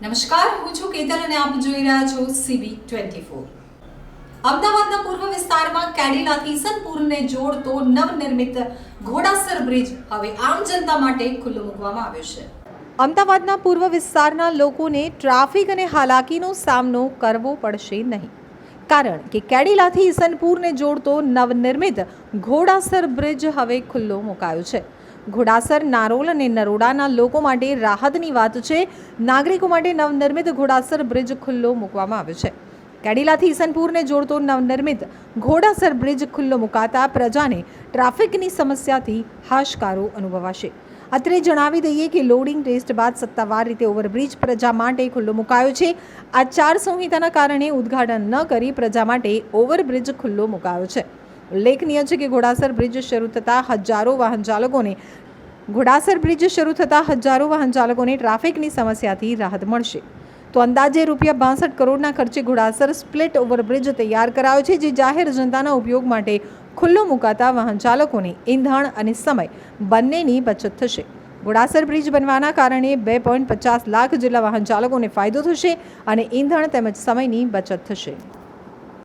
નમસ્કાર, હું છું કેતન અને આપ જોઈ રહ્યા છો સીબી ટ્વેન્ટી ફોર. અમદાવાદના પૂર્વ વિસ્તારમાં કેડિલાથી ઈસનપુરને જોડતો નવનિર્મિત ઘોડાસર બ્રિજ હવે આમ જનતા માટે ખુલ્લો મૂકવામાં આવ્યો છે. અમદાવાદના પૂર્વ વિસ્તારના લોકોને ટ્રાફિક અને હાલાકીનો સામનો કરવો પડશે નહીં. કારણ કે કેડિલાથી ઈસનપુરને જોડતો નવનિર્મિત ઘોડાસર બ્રિજ હવે ખુલ્લો મુકાયો છે. ઘોડાસર, નારોલ અને નરોડાના લોકો માટે રાહતની વાત છે. નાગરિકો માટે નવનિર્મિત ઘોડાસર બ્રિજ ખુલ્લો મૂકવામાં આવ્યો છે. કેડિલાથી ઈસનપુરને જોડતો નવનિર્મિત ઘોડાસર બ્રિજ ખુલ્લો મુકાતા પ્રજાને ટ્રાફિકની સમસ્યાથી હાશકારો અનુભવાશે. અત્રે જણાવી દઈએ કે લોડિંગ ટેસ્ટ બાદ સત્તાવાર રીતે ઓવરબ્રિજ પ્રજા માટે ખુલ્લો મુકાયો છે. આ ચાર સંહિતાના કારણે ઉદ્ઘાટન ન કરી પ્રજા માટે ઓવરબ્રિજ ખુલ્લો મુકાયો છે. ઉલ્લેખનીય છે કે ઘોડાસર બ્રિજ શરૂ થતાં હજારો વાહન ચાલકોને ઘોડાસર બ્રિજ શરૂ થતાં હજારો વાહન ચાલકોને ટ્રાફિકની સમસ્યાથી રાહત મળશે. તો અંદાજે રૂપિયા બાસઠ કરોડના ખર્ચે ઘોડાસર સ્પ્લિટ ઓવરબ્રિજ તૈયાર કરાયો છે, જે જાહેર જનતાના ઉપયોગ માટે ખુલ્લો મુકાતા વાહન ચાલકોને ઈંધણ અને સમય બંનેની બચત થશે. ઘોડાસર બ્રિજ બનવાના કારણે બે પોઈન્ટ પચાસ લાખ જેટલા વાહન ચાલકોને ફાયદો થશે અને ઈંધણ તેમજ સમયની બચત થશે.